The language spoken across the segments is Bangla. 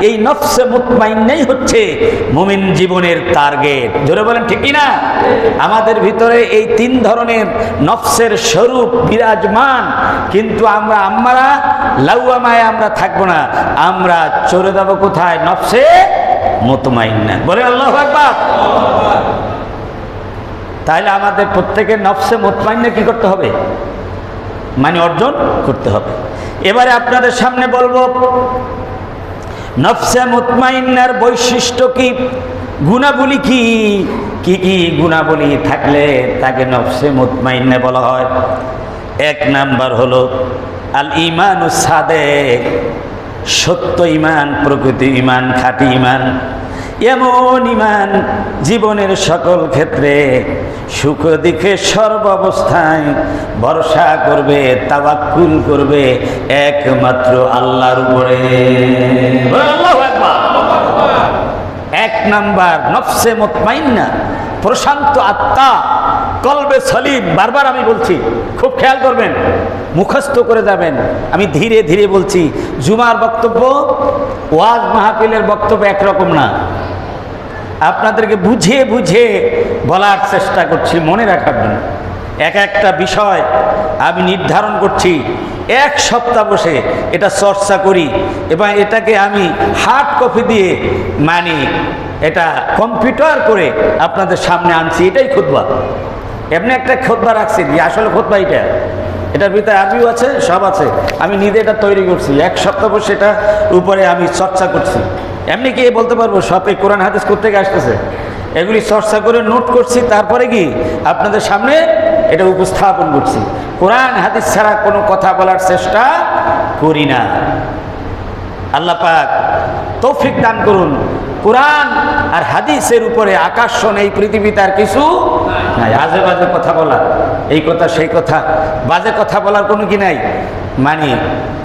এই নফসে মুতমাইন্নাই হচ্ছে মুমিন জীবনের টার্গেট। জোরে বলেন, ঠিক না আমাদের ভিতরে এই তিন ধরনের নফসের স্বরূপ বিরাজমান। কিন্তু আমরা আমরা লাউয়ামায় আমরা থাকব না। আমরা চলে যাব কোথায়? নফসে মুতমাইন্না। বলে আল্লাহ একবার তাহলে আমাদের প্রত্যেকের নফসে মুতমাইন্না কি করতে হবে? মানে অর্জন করতে হবে। এবারে আপনাদের সামনে বলব নফসে মুতমাইন্নার বৈশিষ্ট্য কি? গুণাবলী কি? কি কি গুণাবলী থাকলে তাকে নফসে মুতমাইন্না বলা হয়। এক নাম্বার হলো, আল ইমান সাদে সত্য ইমান প্রকৃতি ইমান খাঁটি ইমান এমন ইমান জীবনের সকল ক্ষেত্রে সুখ দিকে সর্বাবস্থায় ভরসা করবে তাবাক্কুল করবে একমাত্র আল্লাহর উপরে। এক নাম্বার নফসে মতমাইন্না প্রশান্ত আত্মা কলবে সলিম বারবার আমি বলছি খুব খেয়াল করবেন মুখস্থ করে যাবেন। আমি ধীরে ধীরে বলছি জুমার বক্তব্য ওয়াজ মাহফিলের বক্তব্য একরকম না। আপনাদেরকে বুঝিয়ে বুঝিয়ে বলার চেষ্টা করছি, মনে রাখার জন্য। এক একটা বিষয় আমি নির্ধারণ করছি, এক সপ্তাহ বসে এটা চর্চা করি এবং এটাকে আমি হার্ড কপি দিয়ে মানে এটা কম্পিউটার করে আপনাদের সামনে আনছি, এটাই খুতবা। এমনি একটা খোদবা রাখছি, যে আসলে খোদবা এটা। এটার ভিতরে আরবিও আছে, সব আছে। আমি নিজে এটা তৈরি করছি, এক সপ্তাহ বসে এটা উপরে আমি চর্চা করছি। এমনি কি বলতে পারব সব এই কোরআন হাদিস কোথেকে আসতেছে। এগুলি চর্চা করে নোট করছি, তারপরে কি? আপনাদের সামনে এটা উপস্থাপন করছি। কোরআন হাদিস ছাড়া কোনো কথা বলার চেষ্টা করি না। আল্লাহ পাক তৌফিক দান করুন। কোরআন আর হাদিসের উপরে আকর্ষণ এই পৃথিবীতে আর কিছু নাই। আজে বাজে কথা বলা, এই কথা সেই কথা, বাজে কথা বলার কোনো কি নাই? মানে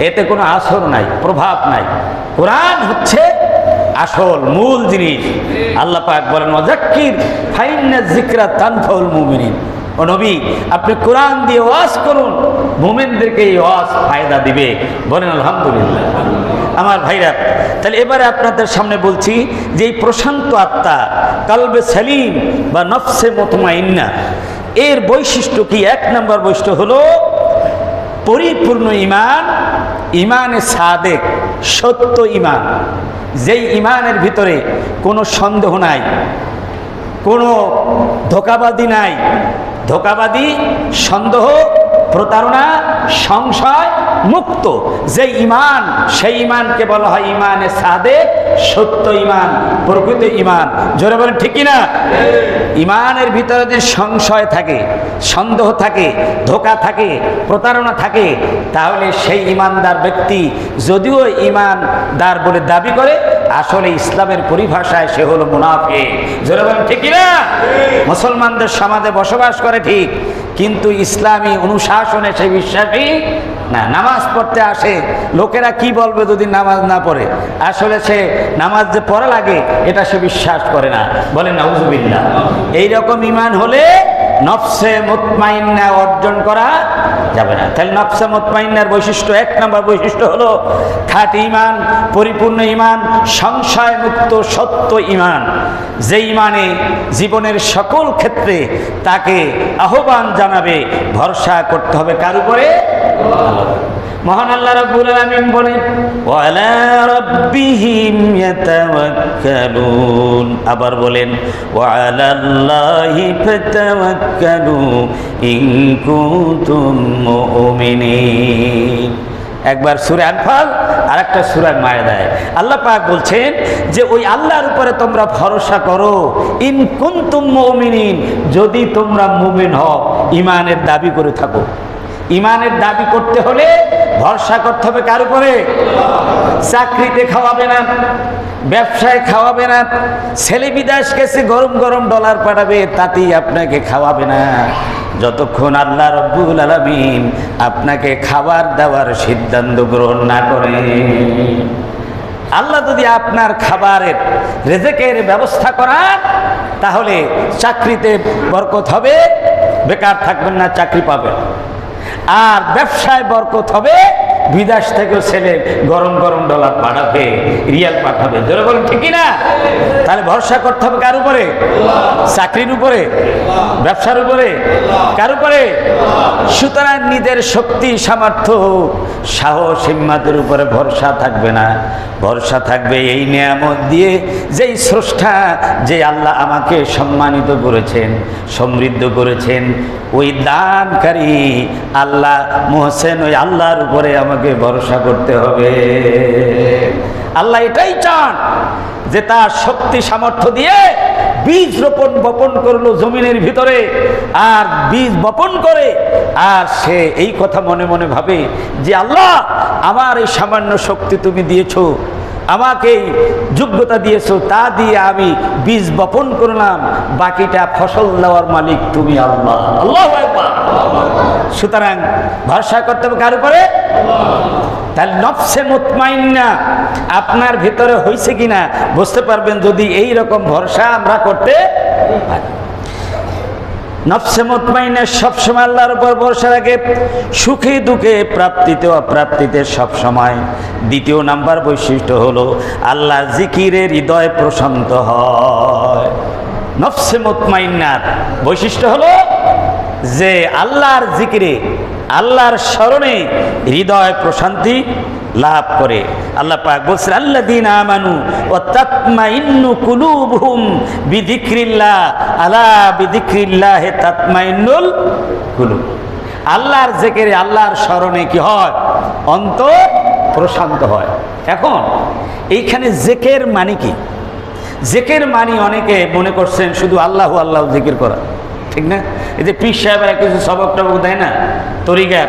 এতে কোনো আসর নাই, প্রভাব নাই। কোরআন হচ্ছে আসল মূল জিনিস। আল্লাহ পাক বলেন ওয়াজাক্কির ফাইন্না জিকরা তানফাউল মুমিনিন। ও নবী, আপনি কোরআন দিয়ে ওয়াজ করুন, মুমিনদেরকে এই ওয়াজ ফায়দা দিবে। বলেন, আলহামদুলিল্লাহ। আমার ভাইরা, তাহলে এবারে আপনাদের সামনে বলছি যে এই প্রশান্ত আত্মা, কালবে সালিম বা নফসে মতমাইন্না, এর বৈশিষ্ট্য কি? এক নম্বর বৈশিষ্ট্য হলো, পরিপূর্ণ ইমান ইমানে সাদেক, সত্য ইমান। যেই ইমানের ভিতরে কোনো সন্দেহ নাই, কোনো ধোকাবাদী নাই ধোকাবাদী সন্দেহ প্রতারণা, সংশয় মুক্ত। যে ইমান সেই ইমানকে বলা হয় ইমানে সাদে, সত্য ইমান প্রকৃত ইমান জোরে বলেন, ঠিক না ইমানের ভিতরে যদি সংশয় থাকে, সন্দেহ থাকে, ধোকা থাকে, প্রতারণা থাকে, তাহলে সেই ইমানদার ব্যক্তি যদিও ইমানদার বলে দাবি করে আসলে ইসলামের পরিভাষায় সে হলো মুনাফে ঠিক না মুসলমানদের সমাজে বসবাস করে ঠিক কিন্তু ইসলামী অনুশাসনে সে বিশ্বাসী না। নামাজ পড়তে আসে লোকেরা কি বলবে যদি নামাজ না পড়ে? আসলে সে নামাজ যে পড়া লাগে এটা সে বিশ্বাস করে না। বলে নাউজুবিল্লা এইরকম ইমান হলে নফসে মুতমাইন্না অর্জন করা যাবে না। তাহলে নফসে মুতমাইন্নার বৈশিষ্ট্য, এক নম্বর বৈশিষ্ট্য হলো খাঁটি ইমান পরিপূর্ণ ইমান সংশয় মুক্ত সত্য ইমান যে ইমানে জীবনের সকল ক্ষেত্রে তাকে আহ্বান জানাবে, ভরসা করতে হবে কার উপরে। মহান আল্লাহ রাব্বুল আলামিন বলেন, ওয়ালা রাব্বিহিম ইয়াতাওয়াক্কালুন। আবার বলেন, ওয়ালা আল্লাহি ফাতাওয়াক্কালু ইন কুনতুম মুমিনিন। একবার সুরে আনফাল আর একটা সুরার মায়েদায় আল্লাহ পাক বলছেন যে, ওই আল্লাহর উপরে তোমরা ভরসা করো, ইন কুনতুম মুমিনিন, যদি তোমরা মুমিন হও ইমানের দাবি করে থাকো। ইমানের দাবি করতে হলে ভরসা করতে হবে কার উপরে? চাকরিতে খাওয়াবে না, ব্যবসায় খাওয়াবে না, ছেলে বিদেশ গেছে, গরম গরম ডলার পাঠাবে, তাতেই আপনাকে খাওয়াবে না। যতক্ষণ আল্লাহ রব্বুল আলমিন আপনাকে খাবার দেওয়ার সিদ্ধান্ত গ্রহণ না করে। আল্লাহ যদি আপনার খাবারের, রেজেকের ব্যবস্থা করান, তাহলে চাকরিতে বরকত হবে, বেকার থাকবেন না, চাকরি পাবেন। আর ব্যবসায় বরকত হবে, বিদেশ থেকেও ছেলে গরম গরম ডলার পাঠাবে, রিয়াল পাঠাবে। জোরে বলেন ঠিকই না তাহলে ভরসা করতে হবে কার উপরে? চাকরির উপরে? ব্যবসার উপরে? কার উপরে? সুতরাং নিজের শক্তি, সামর্থ্য, সাহস, হিম্মাতের উপরে ভরসা থাকবে না। ভরসা থাকবে এই নিয়ামত দিয়ে যেই স্রষ্টা, যে আল্লাহ আমাকে সম্মানিত করেছেন, সমৃদ্ধ করেছেন, ওই দানকারী আল্লাহ মোহসেন, ওই আল্লাহর উপরে আমাকে ভরসা করতে হবে। আল্লাহ এটাই চান। যে তার শক্তি সামর্থ্য দিয়ে বীজ রোপণ বপন করল জমিনের ভিতরে, আর বীজ বপন করে, আর সে এই কথা মনে মনে ভাবে যে, আল্লাহ, আমার এই সামান্য শক্তি তুমি দিয়েছ, আমাকে যোগ্যতা দিয়েছ, তা দিয়ে আমি বীজ বপন করলাম, বাকিটা ফসল দেওয়ার মালিক তুমি আল্লাহ। আল্লাহ সুতরাং ভরসা করতে হবে কার উপরে? তাহলে নফসে মুতমাইন্না, আপনার ভিতরে হয়েছে কিনা বুঝতে পারবেন যদি এই রকম ভরসা আমরা করতে পারি। নফসে মুতমাইনা সবসময় আল্লাহর উপর ভরসা রাখে, সুখে দুঃখে প্রাপ্তিতে অপ্রাপ্তিতে সবসময়। দ্বিতীয় নাম্বার বৈশিষ্ট্য হলো আল্লাহ জিকিরে হৃদয় প্রশান্ত হয়। নফসে মুতমাইন্নার বৈশিষ্ট্য হলো যে আল্লাহর জিকিরে, আল্লাহর স্মরণে হৃদয় প্রশান্তি লাভ করে। আল্লাহ পাক বলছেন আল্লাহ দিন আমানু ও তাতমা ইন্নু কুলুবহুম বিদিক্রিল্লাহ আলা বিদিক্রিল্লাহ হে তাতমা ইন্নুল কুলুব। আল্লাহর জেকেরে, আল্লাহর স্মরণে কি হয়? অন্তর প্রশান্ত হয়। এখন এইখানে জেকের মানে কি? জেকের মানি অনেকে মনে করছেন, শুধু আল্লাহ আল্লাহ জিকির করা। ঠিক না? এই যে পীর সাহেবরা কিছু সবক টবক দেয় না? তরিগার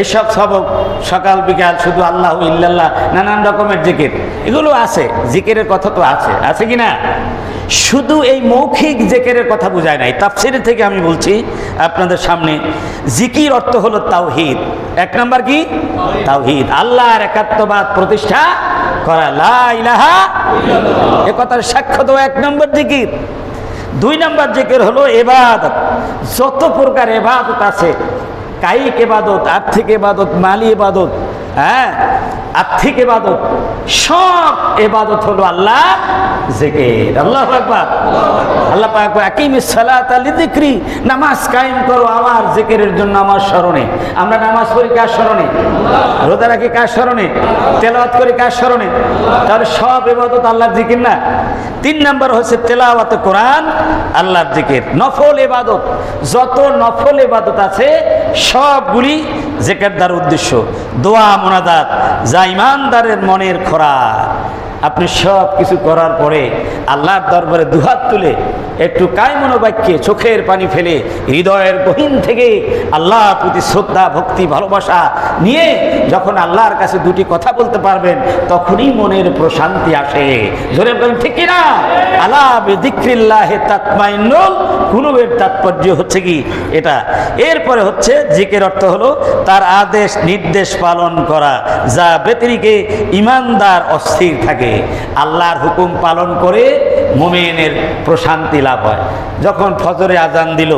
এইসব সবক সকাল বিকাল শুধু আল্লাহ ইল্লাল্লাহ, নানান রকমের জিকির। এগুলো আছে, জিকিরের কথা তো আছে। আছে কি না? শুধু এই মৌখিক জেকেরের কথা বোঝায় নাই। তাফসিরের থেকে আমি বলছি আপনাদের সামনে, জিকির অর্থ হলো তাওহিদ। এক নাম্বার কি? তাওহিদ। আল্লাহর একাত্মবাদ প্রতিষ্ঠা করা। লা ইলাহা এ কথার সাক্ষ্য দেওয়া এক নম্বর জিকির। দুই নম্বর জিকির হলো এবাদত। যত প্রকার এবাদত আছে, কায়িক এবাদত, আর্থিক এবাদত, মালি এবাদত হ্যাঁ আর্থিক এবাদত, সব এবাদত হলো আল্লাহ আল্লাহ আল্লাহ আলি নামাজ কায়েম করো আমার জন্য স্মরণে। আমরা নামাজ পড়ি কার স্মরণে? কার স্মরণে? করি কার স্মরণে? তাহলে সব এবাদত আল্লাহর জিকির না? তিন নম্বর হচ্ছে তেলাওয়াত কোরআন, আল্লাহর জিকির। নফল এবাদত যত নফল এবাদত আছে, সবগুলি জেকের দ্বার উদ্দেশ্য। দোয়া মোনাদাত যা ইমানদারের মনের খোরা আপনি সব কিছু করার পরে আল্লাহর দরবারে দুহাত তুলে একটু কায়মনোবাক্যে চোখের পানি ফেলে হৃদয়ের গহীন থেকে আল্লাহ প্রতি শ্রদ্ধা, ভক্তি, ভালোবাসা নিয়ে যখন আল্লাহর কাছে দুটি কথা বলতে পারবেন, তখনই মনের প্রশান্তি আসে। জোরে বলেন, ঠিক কিনা? আল্লাহ বিদিক্রিল্লাহে তাৎমাইনুল কুলুবের তাৎপর্য হচ্ছে কি? এটা। এরপরে হচ্ছে জিকের অর্থ হলো তার আদেশ, নির্দেশ পালন করা, যা ব্যতিরিকে ইমানদার, অস্থির থাকে। আল্লাহর হুকুম পালন করে মোমেনের প্রশান্তি লাভ হয়। যখন ফজরে আজান দিল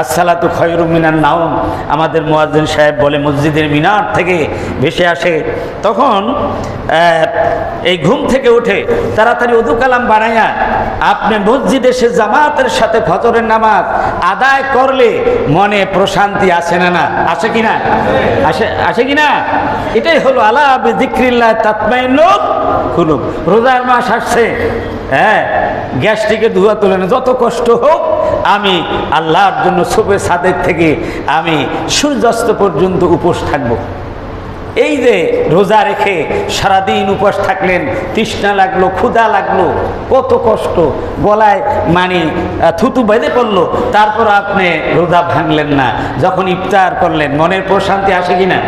আসসালাতু খয়রু মিনার নাওম। আমাদের মোয়াজ্জিন সাহেব বলে মসজিদের মিনার থেকে ভেসে আসে। তখন এই ঘুম থেকে উঠে তাড়াতাড়ি উদু কালাম বানাইয়া আপনি মসজিদে সে জামাতের সাথে ফজরের নামাজ আদায় করলে মনে প্রশান্তি আসে না না? আসে কি না? আসে আসে কি না? এটাই হলো আলা বিদিক্রিল্লাহ তাৎমাইনুল কুলুব। রোজার মাস আসছে। হ্যাঁ গ্যাসটিকে ধোয়া তুলে না, যত কষ্ট হোক, আমি আল্লাহর জন্য সুপে সাদের থেকে আমি সূর্যাস্ত পর্যন্ত উপোস থাকব। এই যে রোজা রেখে সারাদিন উপোস থাকলেন, তৃষ্ণা লাগল, ক্ষুধা লাগল, কত কষ্ট, গলায় মানে থুতু বেঁধে পড়ল, তারপর আপনি রোজা ভাঙলেন না। যখন ইফতার করলেন, মনের প্রশান্তি আসে কিনা?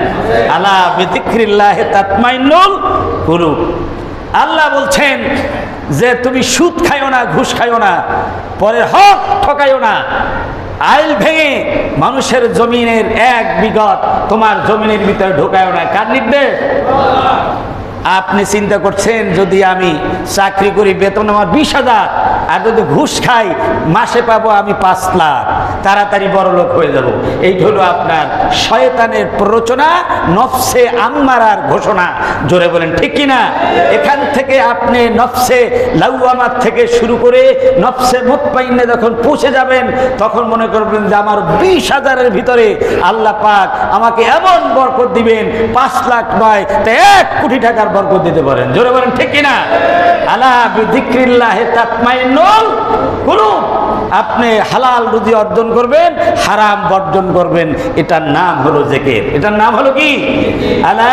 আল্লাহ বেদিক্রিল্লাহ তাৎমাইনুল গুরু আল্লাহ বলছেন যে তুমি সুদ খাইও না, ঘুষ খাইও না পরে হক ঠকাইও না। আইল ভেঙে মানুষের জমিনের এক বিগত তোমার জমিনের ভিতরে ঢোকায়ও না। কার নির্দেশ? আপনি চিন্তা করছেন যদি আমি চাকরি করি বেতন আমার বিশ হাজার, আর যদি ঘুষ খাই, মাসে পাবো আমি পাঁচ লাখ। তাড়াতাড়ি বড় লোক হয়ে যাব। এই হলো আপনার শয়তানের প্ররোচনা, নফসে আম্মারার ঘোষণা। জোরে বলেন, ঠিক কিনা এখান থেকে আপনি নফসে লাউয়ামার থেকে শুরু করে নফসে মুতমাইন্নে যখন পৌঁছে যাবেন, তখন মনে করবেন যে আমার বিশ হাজারের ভিতরে আল্লাহ পাক আমাকে এমন বরকত দিবেন, পাঁচ লাখ নয়, তা এক কোটি টাকার বরকত দিতে পারেন। জোরে বলেন ঠিক কিনা? আলা বিধিক্রিল্লাহ তাতমাইনুল কুলুব। আপনি হালাল রুজি অর্জন করবেন, হারাম বর্জন করবেন। এটার নাম হলো জেকের। এটার নাম হলো কি? আলা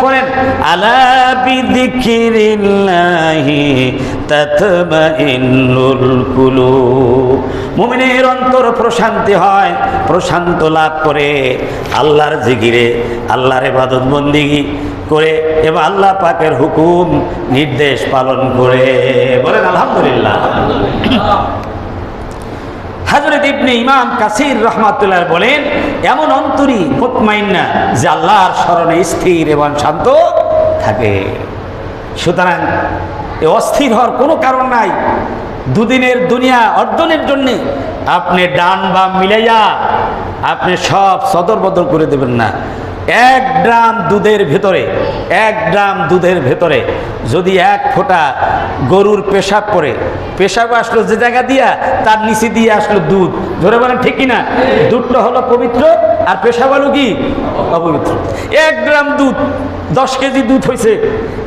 করেন আলা বিদিকিরিল্লাহি তাতমাইন্নুল কুলুব। মুমিনের অন্তর প্রশান্তি হয়, প্রশান্ত লাভ করে। আল্লাহর জিগিরে আল্লাহর ইবাদত বন্দিগি করে এবং আল্লাহ পাকের হুকুম, নির্দেশ পালন করে। বলেন, আলহামদুলিল্লাহ। হাজরত ইবনে ইমাম কাসির রহমাতুল্লাহ বলেন, এমন অন্তরই মুতমাইন্না যে আল্লাহর স্মরণে স্থির এবং শান্ত থাকে। সুতরাং এ অস্থির হওয়ার কোনো কারণ নাই। দুদিনের দুনিয়া অর্জনের জন্যে আপনি ডান বা মিলাইয়া আপনি সব সদর বদল করে দেবেন না। এক ড্রাম দুধের ভেতরে, এক ড্রাম দুধের ভেতরে যদি এক ফোঁটা গরুর পেশাব পরে পেশাব আসলো যে জায়গা দিয়া, তার নিচে দিয়ে আসলো দুধ। ধরে বলেন, ঠিক কিনা? দুধটা হলো পবিত্র আর পেশাব হলো কি? অপবিত্র। এক গ্রাম দুধ, দশ কেজি দুধ হয়েছে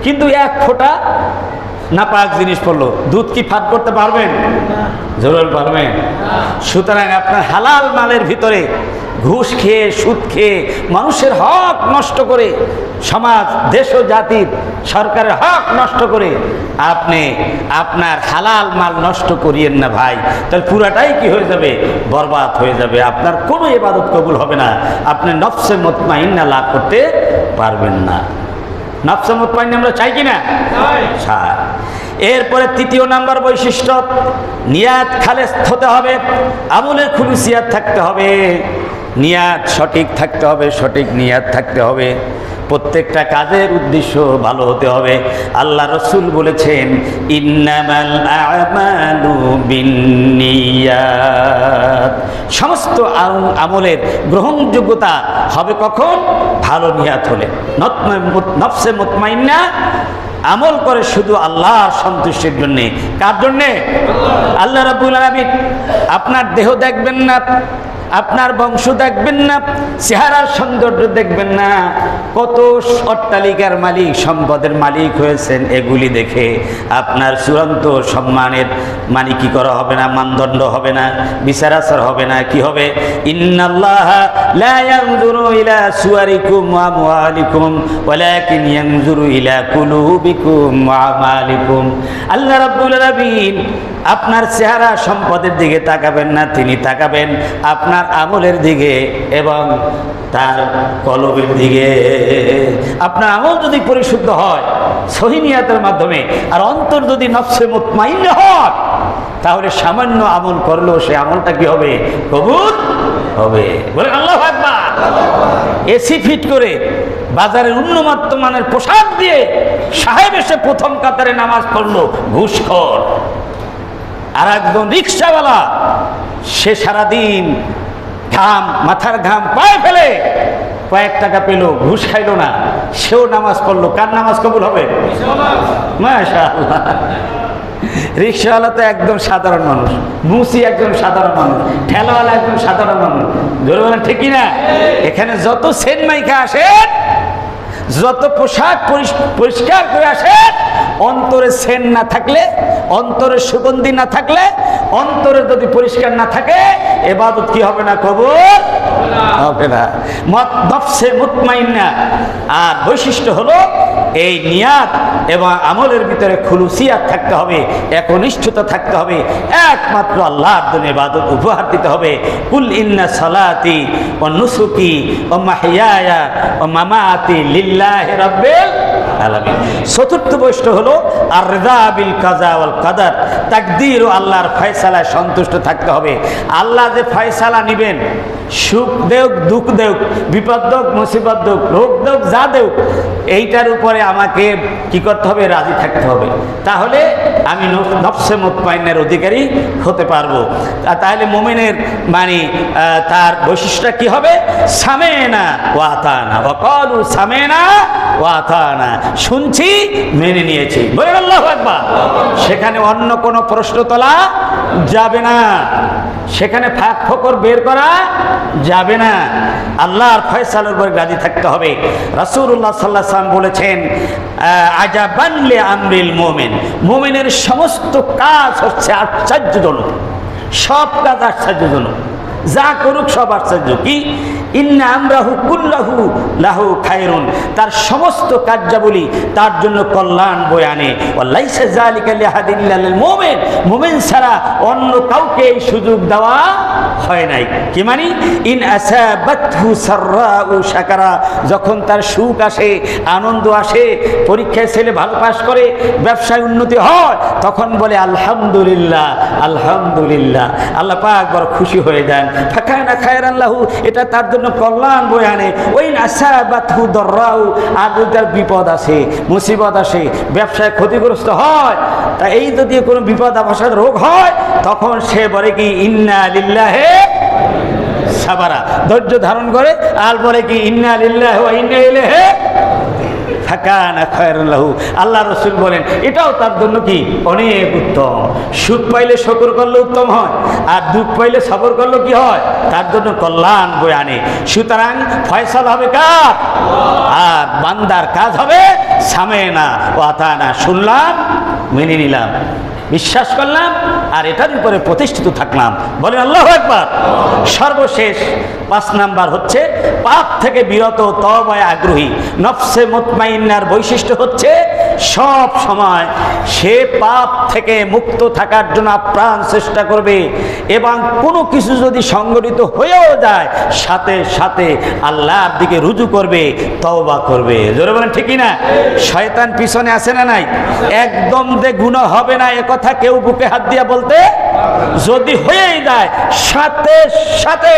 কিন্তু এক ফোঁটা নাপাক জিনিস পড়ল। দুধ কি ফাঁক করতে পারবেন? জরুর পারবেন। সুতরাং আপনার হালাল মালের ভিতরে ঘুষ খেয়ে সুদ খেয়ে মানুষের হক নষ্ট করে সমাজ দেশ ও জাতির সরকারের হক নষ্ট করে আপনি আপনার হালাল মাল নষ্ট করিয়েন না ভাই। তাহলে পুরাটাই কি হয়ে যাবে? বরবাদ হয়ে যাবে। আপনার কোনো এবাদত কবুল হবে না। আপনি নফসে মতমাইন্না লাভ করতে পারবেন না। নফসে মতমাইন্না আমরা চাই কি না? চাই। এরপরে তৃতীয় নাম্বার বৈশিষ্ট্য নিয়াত খালেস হতে হবে আমলের খুলুসিয়াত থাকতে হবে। নিয়াত সঠিক থাকতে হবে, সঠিক নিয়াত থাকতে হবে। প্রত্যেকটা কাজের উদ্দেশ্য ভালো হতে হবে। আল্লাহ রসুল বলেছেন সমস্ত আমলের গ্রহণযোগ্যতা হবে কখন? ভালো নিয়াত হলে। নফসে মুতমাইন্না, আমল করে শুধু আল্লাহ সন্তুষ্টির জন্যে। কার জন্যে? আল্লাহ রাবুল আলমিন। আপনার দেহ দেখবেন না। আপনার বংশ দেখবেন না, চেহারার সৌন্দর্য দেখবেন না। কত অট্টালিকার মালিক, সম্পদের মালিক হয়েছেন এগুলি দেখে। আপনার চূড়ান্ত সম্মানের মানে কি করা হবে না, মানদণ্ড হবে না বিচার আচার হবে না, কি হবে? সুয়ারিকুম আল্লাহ আপনার চেহারা সম্পদের দিকে তাকাবেন না, তিনি তাকাবেন। আপনার আমলের দিকে এবং তার কলবের দিকে। আপনার আমল যদি পরিশুদ্ধ হয় সহিনিয়াতের মাধ্যমে, আর অন্তর যদি নফসে মুতমাইন্য হয়, তাহলে সামান্য আমল করলেও সে আমলটা কি হবে? কবুল হবে। বলে আল্লাহ এসি ফিট করে বাজারের উন্নমাত্র মানের পোশাক দিয়ে সাহেব এসে প্রথম কাতারে নামাজ পড়ল, ঘুষখোর। আর একজন রিক্সাওয়ালা, সে সারাদিন ঘাম, মাথার ঘাম পায়ে ফেলে। কয়েক টাকা পেল, ঘুষ খাইলো না। সেও নামাজ পড়ল। কার নামাজ কবুল হবে? রিক্সাওয়ালা তো একদম সাধারণ মানুষ। মুসি একজন সাধারণ মানুষ। ঠেলাওয়ালা একদম সাধারণ মানুষ। ধরে বলেন ঠিকই না এখানে যত সেন মাইকা আসেন, যত পোশাক পরিষ্কার করে আসেন অন্তরে সেন না থাকলে, অন্তরে সুগন্ধি না থাকলে, অন্তরে যদি পরিষ্কার না থাকে, এবাদত কি হবে না কবর হবে না। মত নফসে মুতমাইন্না। আর বৈশিষ্ট্য হলো, এই নিয়াত এবং আমলের ভিতরে খুলুসিয়াত থাকতে হবে, একনিষ্ঠতা থাকতে হবে, একমাত্র আল্লাহর জন্য ইবাদত উপহার দিতে হবে। কুল ইন্না সালাতি ও নুসুকি ও মাহিয়ায়া ও মামাতি লিল্লাহি রাব্বিল আলামিন। চতুর্থ বৈষ্ণ হলো আর ওয়াল কাদার। তাকদির ও আল্লাহর ফয়সালায় সন্তুষ্ট থাকতে হবে। আল্লাহ যে ফয়সালা নিবেন, সুখ দেউক, দুঃখ দেউক, বিপদ দেউক, মুসিবত দেউক, রোগ দেউক, যা দেউক, এইটার উপরে আমাকে কি করতে হবে? রাজি থাকতে হবে। তাহলে আমি নফ- নফসে মুতমাইনের অধিকারী হতে পারব। তাহলে মোমেনের মানে তার বৈশিষ্ট্যটা কি হবে? সামেনা ওয়াতানা। ওয়াকালু সামেনা ওয়াতানা। শুনছি, মেনে নিয়েছি। সেখানে অন্য কোনো প্রশ্ন তোলা যাবে না। সেখানে ফাঁক ফকর বের করা যাবে না। আল্লাহর ফয়সালের উপর রাজি থাকতে হবে। রাসূলুল্লাহ সাল্লাহ সাল্লাম বলেছেন আজাবানলে আমরিল মোমেন। মোমেনের সমস্ত কাজ হচ্ছে আশ্চর্যজনক। সব কাজ আশ্চর্যজনক। যা করুক সব আশ্চর্য। কি? তার সমস্ত কার্যাবলী তার জন্য কল্যাণ বয়ে আনে। মুমিন। ছাড়া অন্য কাউকে এই সুযোগ দেওয়া হয় নাই। কি মানি? ইন শাকারা। যখন তার সুখ আসে, আনন্দ আসে, পরীক্ষায় ছেলে ভালো পাস করে, ব্যবসায় উন্নতি হয়, তখন বলে, আলহামদুলিল্লাহ আলহামদুলিল্লাহ। আল্লাহ পাক বড় খুশি হয়ে যান। ফাঁকায় না খায়ের আল্লাহু এটা তার জন্য কল্যাণ বয়ে আনে। ওই বাথু দর্রাউ আর তার বিপদ আসে, মুসিবত আসে, ব্যবসায় ক্ষতিগ্রস্ত হয়। তা এই যদি কোনো বিপদ আবাসার রোগ হয়, তখন সে বলে কি, ইন্না লিল্লাহে সাবারা। ধৈর্য ধারণ করে, আর বলে কি, ইন্না লিল্লাহ ইন্না ইলাইহি আল্লাহ রসুল বলেন, এটাও তার জন্য কি? অনেক উত্তম। সুখ পাইলে শকর করলে উত্তম হয়, আর দুঃখ পাইলে সবর করলে কি হয়? তার জন্য কল্যাণ বয়ে আনে। সুতরাং ফয়সাল হবে কার? আর বান্দার কাজ হবে সামে না কথা না শুনলাম, মেনে নিলাম। বিশ্বাস করলাম আর এটার উপরে প্রতিষ্ঠিত থাকলাম। বলেন আল্লাহ একবার সর্বশেষ পাঁচ নাম্বার হচ্ছে, পাপ থেকে বিরত তবায় আগ্রহী। নফসে মুতমাইন্নার বৈশিষ্ট্য হচ্ছে সব সময় সে পাপ থেকে মুক্ত থাকার জন্য প্রাণ চেষ্টা করবে এবং কোনো কিছু যদি সংগঠিত হয়েও যায়, সাথে সাথে আল্লাহর দিকে রুজু করবে, তওবা করবে। জোরে বলেন ঠিকই না শয়তান পিছনে আসে না নাই? একদম যে গুণ হবে না কথা কেউ বুকে হাত দিয়া বলতে যদি হয়েই যায়, সাথে সাথে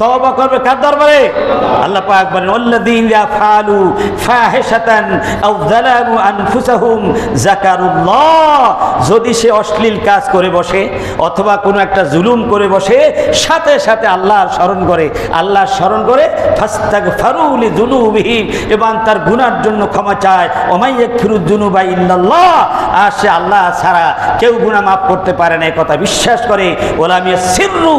তওবা করবে কার দরবারে? আল্লাহ পাক বলেন আল্লাযীনা ফালু ফাহিশাতান আও যালামু যদি সে অশ্লীল কাজ করে বসে অথবা কোনো একটা জুলুম করে বসে, সাথে সাথে আল্লাহর স্মরণ করে, আল্লাহর স্মরণ করে ফারুলি জুনুবিহীন এবং তার গুনার জন্য ক্ষমা চায়। ওমাইয়া ফিরু জুনুবা ইল্লাল্লাহ। আর সে আল্লাহ ছাড়া কেউ গুনাহ মাফ করতে পারে না কথা বিশ্বাস করে। ওলামিয়া সিররু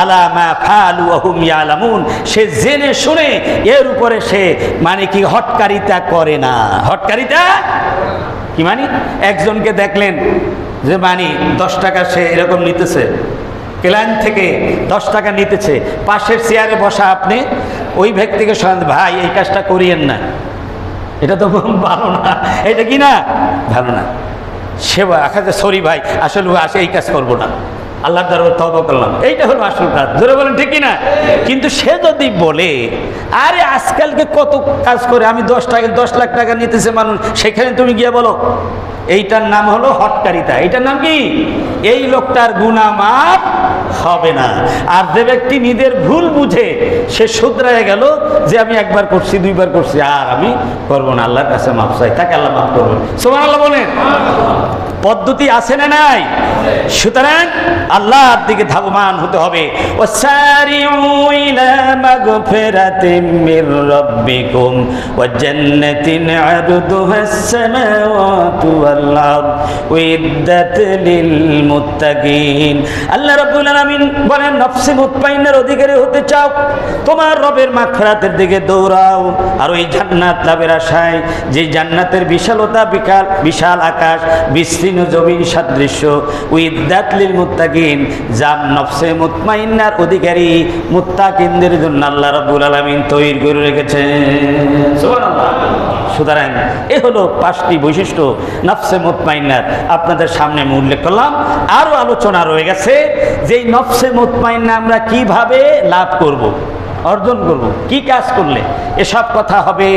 আলা মা ফালু আহুম ইয়ালামুন। সে জেনে শুনে, এর উপরে সে মানে কি হটকারিতা করে না। হটকারিতা কি মানি? একজনকে দেখলেন যে মানি, দশ টাকা সে এরকম নিতেছে। ক্লায়েন্ট থেকে দশ টাকা নিতেছে। পাশের চেয়ারে বসা আপনি, ওই ব্যক্তিকে শোনান ভাই, এই কাজটা করিয়েন না। এটা তো ভালো না। এটা কি না? ভালো না। সে আখাতে সরি ভাই, আসলে আসে, এই কাজ করব না। আল্লাহর দরবার তবা করলাম। এইটা হলো আসল কাজ। ধরে বলেন ঠিকই না কিন্তু সে যদি বলে, আরে আজকালকে কত কাজ করে, আমি দশ টাকা, দশ লাখ টাকা নিতেছে মানুষ, সেখানে তুমি গিয়ে বলো, এইটার নাম হলো হটকারিতা। এইটার নাম কি? এই লোকটার গুণা মাপ হবে না। আর যে ব্যক্তি নিজের ভুল বুঝে, সে শুধরায় গেল যে আমি একবার করছি, দুইবার করছি, আর আমি করব না। আল্লাহর কাছে মাপ চাই, তাকে আল্লাহ মাফ করবেন। সোমান আল্লাহ বলেন। পদ্ধতি আছে না নাই? সুতরাং আল্লাহর দিকে ধাবমান হতে হবে। ও আল্লাহ রবুল আলমিন বলেন, নফসে মুৎপাইনের অধিকারী হতে চাও, তোমার রবের মাখরাতের দিকে দৌড়াও। আর ওই জান্নাত লাভের আশায়, যে জান্নাতের বিশালতা বিকাল, বিশাল আকাশ বিস্তীর্ণ জমিন সাদৃশ্য। উইদ্দাত লিল মুত্তাকিন, যার নফসে মুতমাইন্নার অধিকারী মুত্তাকিনদের জন্য আল্লাহ রাব্বুল আলামিন তৈরি করে রেখেছেন। সুবহানাল্লাহ। সুতরাং এ হলো পাঁচটি বৈশিষ্ট্য নফসে মুতমাইনার আপনাদের সামনে আমি উল্লেখ করলাম আরও আলোচনা রয়ে গেছে যে নফসে মুতমাইনা আমরা কীভাবে লাভ করব। অর্জন করব। কি কাজ করলে? এসব কথা হবে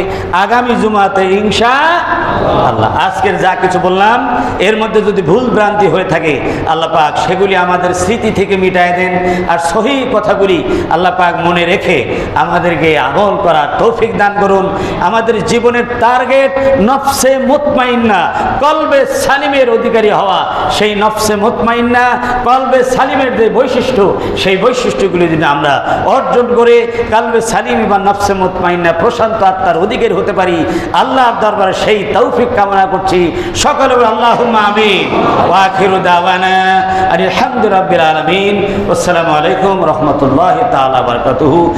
আগামী জুমাতে, ইনশা আল্লাহ। আজকের যা কিছু বললাম, এর মধ্যে যদি ভুল ভ্রান্তি হয়ে থাকে, আল্লাহ পাক সেগুলি আমাদের স্মৃতি থেকে মিটায় দেন। আর সহি কথাগুলি আল্লাহ পাক মনে রেখে আমাদেরকে আমল করার তৌফিক দান করুন। আমাদের জীবনের টার্গেট নফসে মুতমাইন্না, কলবে সালিমের অধিকারী হওয়া। সেই নফসে মুতমাইন্না, কলবে সালিমের যে বৈশিষ্ট্য, সেই বৈশিষ্ট্যগুলি যদি আমরা অর্জন করে কালবে সালিম বা নফসে মুতমাইন্না, প্রশান্ত আত্মার অধিকের হতে পারি। আল্লাহর দরবারে সেই তৌফিক কামনা করছি। সকলে আল্লাহ আমিন। ওয়াখির দাওয়ানা আলহামদুলিল্লাহ রাব্বিল আলামিন। আসসালামু আলাইকুম রহমতুল্লাহ তালা বারাকাতুহু।